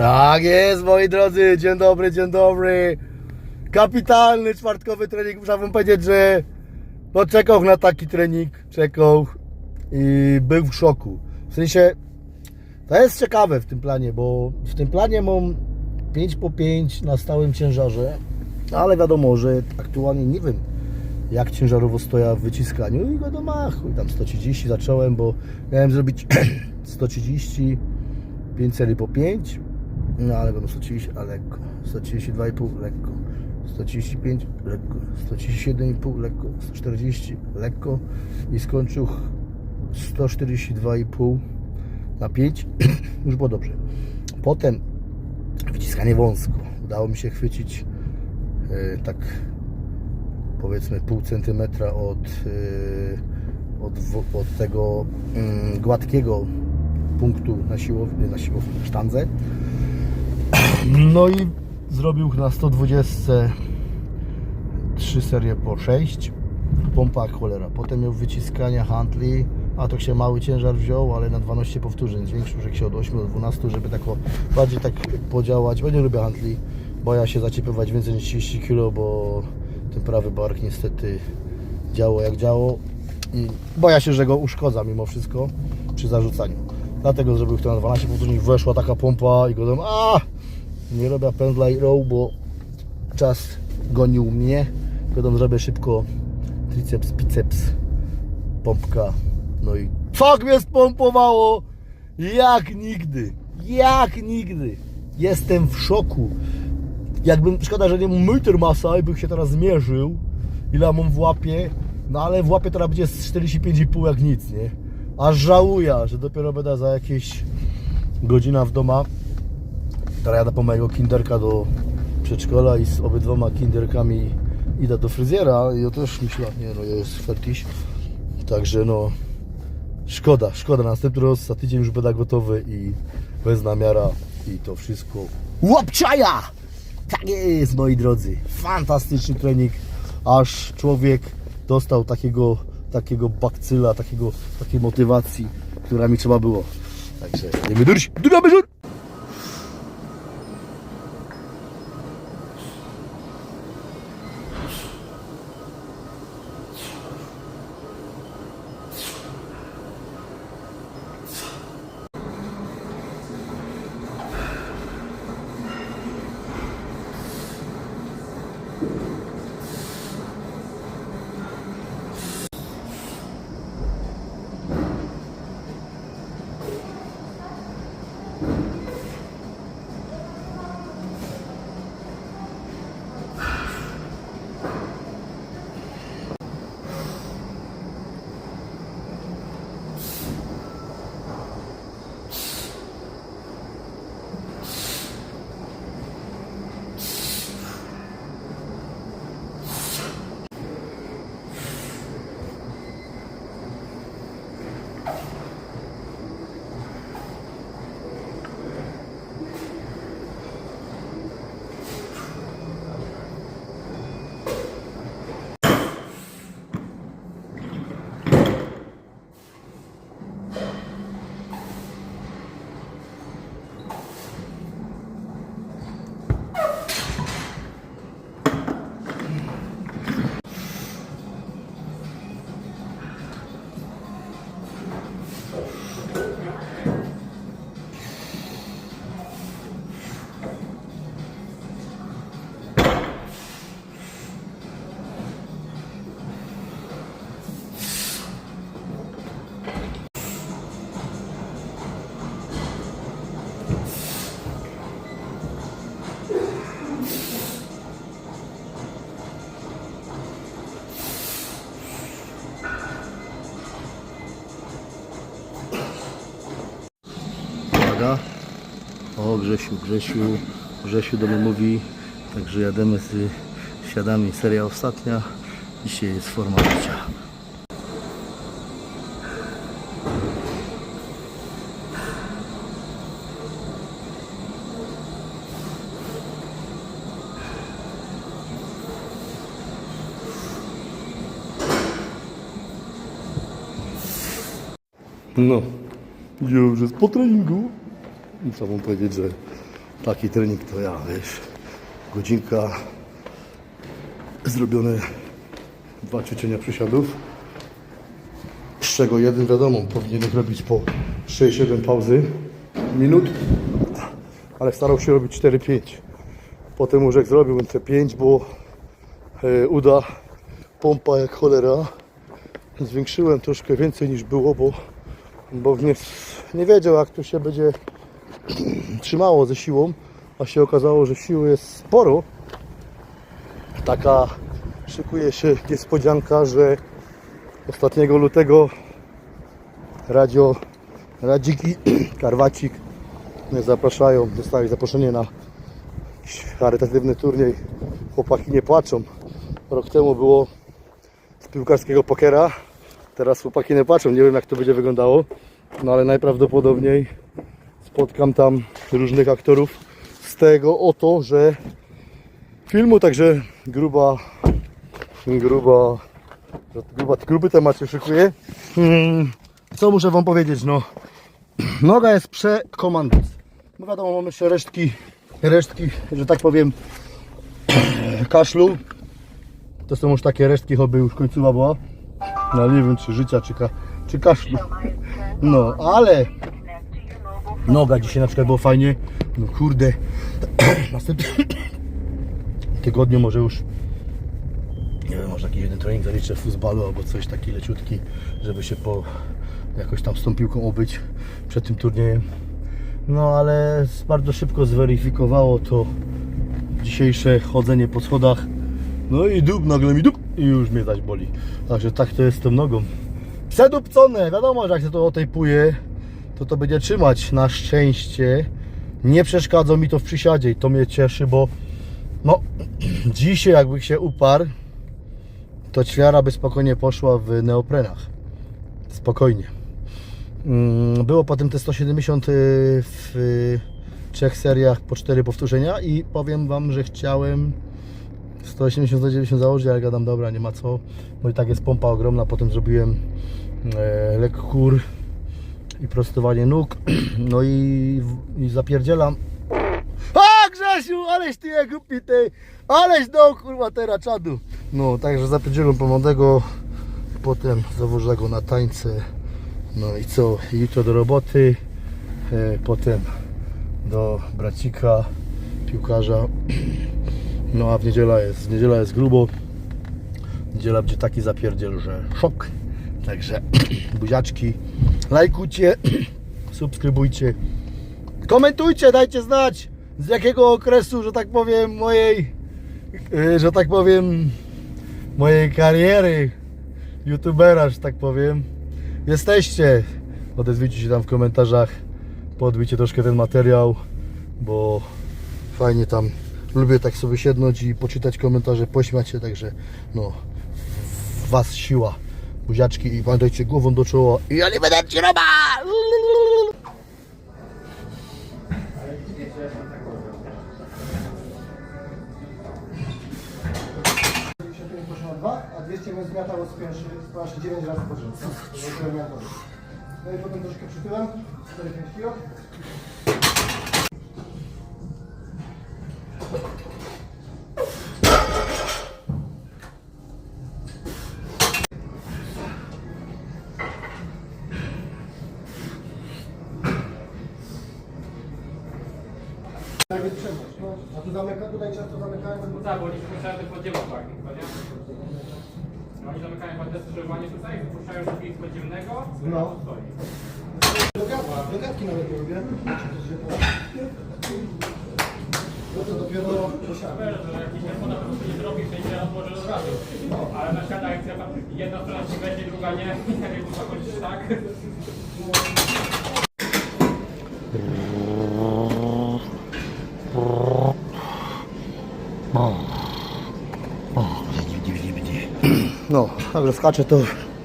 Tak jest, moi drodzy, dzień dobry, dzień dobry. Kapitalny czwartkowy trening. Muszę wam powiedzieć, że no czekał na taki trening, czekał i był w szoku. W sensie, to jest ciekawe w tym planie, bo w tym planie mam 5 po 5 na stałym ciężarze, ale wiadomo, że aktualnie nie wiem jak ciężarowo stoja w wyciskaniu i wiadomo, chuj, tam 130 zacząłem, bo miałem zrobić 130 5 serii po 5 no ale będą 130, a lekko. 132,5 lekko. 135 lekko. 137,5 lekko. 140 lekko. I skończył 142,5 na 5 już było dobrze. Potem wyciskanie wąsko udało mi się chwycić e, tak powiedzmy pół centymetra od, e, od, od tego mm, gładkiego punktu na siłowni, na siłowni, sztandze. No i zrobił na 120 trzy serie po 6 pompa cholera. Potem miał wyciskania handli, a to się mały ciężar wziął, ale na 12 powtórzeń zwiększył, że się od 8 do 12, żeby tak bardziej tak podziałać. Bo nie lubię handli, boję się zaciepywać więcej niż 30 kg, bo ten prawy bark niestety działo jak działo i boję się, że go uszkodza mimo wszystko przy zarzucaniu. Dlatego zrobił to na 12 powtórzeń, weszła taka pompa i go tam, nie robię pędzla i row, bo czas gonił mnie. Potem zrobię szybko triceps, biceps, pompka. No i tak mnie spompowało jak nigdy. Jak nigdy. Jestem w szoku. Jakbym, szkoda, że nie mam meter masa i bym się teraz zmierzył, ile mam w łapie, no ale w łapie teraz będzie z 45,5 jak nic, nie? Aż żałuję, że dopiero będę za jakieś godzina w doma. Teraz jadę po mojego kinderka do przedszkola i z obydwoma kinderkami idę do fryzjera i ja też myślę, nie no, jest fertiś. Także no, szkoda, szkoda. Następny raz za tydzień już będę gotowy i bez namiara i to wszystko. Łapczaja! Tak jest, moi drodzy. Fantastyczny trening, aż człowiek dostał takiego, takiego bakcyla, takiego, takiej motywacji, która mi trzeba było. Także, nie durć, duramy żur! Uwaga. O, Grzesiu, Grzesiu, Grzesiu do mnie mówi, także jademy z siadami, seria ostatnia. Dzisiaj jest forma życia. No, już jest po treningu. Muszę wam powiedzieć, że taki trening to ja, wiesz, godzinka, zrobione dwa ćwiczenia przysiadów, z czego jeden wiadomo, powinienem robić po 6-7 pauzy minut, ale starał się robić 4-5. Potem już jak zrobił te 5, bo e, uda pompa jak cholera. Zwiększyłem troszkę więcej niż było, bo, bo nie, nie wiedział jak to się będzie trzymało ze siłą, a się okazało, że siły jest sporo. Taka szykuje się niespodzianka, że ostatniego lutego radio Radziki, Karwacik mnie zapraszają, dostali zaproszenie na charytatywny turniej. Chłopaki nie płaczą. Rok temu było z piłkarskiego pokera. Teraz chłopaki nie płaczą. Nie wiem jak to będzie wyglądało. No ale najprawdopodobniej spotkam tam różnych aktorów z tego oto, że filmu także gruba gruba gruba gruby temat się szykuje. Hmm, co muszę wam powiedzieć, no noga jest przekomandus. No wiadomo, mamy jeszcze resztki, resztki, że tak powiem, kaszlu. To są już takie resztki, choby już końcowa była. No nie wiem, czy życia, czy, ka, czy kaszlu. No, ale noga dzisiaj na przykład było fajnie. No kurde, następnym tygodniu może już nie wiem, może jakiś jeden trening zaliczę w albo coś taki leciutki, żeby się po jakoś tam z tą piłką obyć przed tym turniejem. No ale bardzo szybko zweryfikowało to dzisiejsze chodzenie po schodach. No i dup, nagle mi dup i już mnie zaś boli. Także tak to jest z tą nogą. Przedupcone, wiadomo, że jak się to otejpuje, to to będzie trzymać. Na szczęście nie przeszkadza mi to w przysiadzie i to mnie cieszy, bo no dzisiaj jakby się uparł, to ćwiara by spokojnie poszła w neoprenach. Spokojnie. Mm, Było potem te 170 y, w y, trzech seriach po 4 powtórzenia i powiem Wam, że chciałem 180 190 założyć, ale gadam dobra, nie ma co, bo i tak jest pompa ogromna. Potem zrobiłem e, lekkur i prostowanie nóg, no i, i zapierdzielam. A Grzesiu, aleś ty jak głupi ty, aleś do kurwa teraz czadu. No, także zapierdzielam pomodego, potem zawożę go na tańce. No i co, jutro do roboty, e, potem do bracika, piłkarza. No a w niedziela jest, w niedziela jest grubo. Niedziela będzie taki zapierdziel, że szok. Także buziaczki, lajkujcie, subskrybujcie, komentujcie, dajcie znać z jakiego okresu, że tak powiem, mojej, e, że tak powiem, mojej kariery youtubera, że tak powiem, jesteście. Odezwijcie się tam w komentarzach, podbijcie troszkę ten materiał, bo fajnie tam lubię tak sobie siednąć i poczytać komentarze, pośmiać się, także no was siła. Buziaczki i pamiętajcie głową do czoła i ja nie będę ci roba! a 200 bym zmiatał z pierwszy, z 9 razy po. No i potem troszkę przytyłem, 4-5 kg. Tu zamyka, tutaj często zamykają. No tak, bo te podziemne flagi, to nie? No Oni zamykają te skrzyżowanie tutaj, puszczają drzwi z podziemnego, No. no. stoi. Do gadki, nawet nie lubię. No to dopiero posiadam. Jakiś telefon po prostu nie zrobi, to się odłoży od razu. Ale na przykład jak jedna strona ci będzie, druga nie, jak to zakończysz tak. Także skaczę to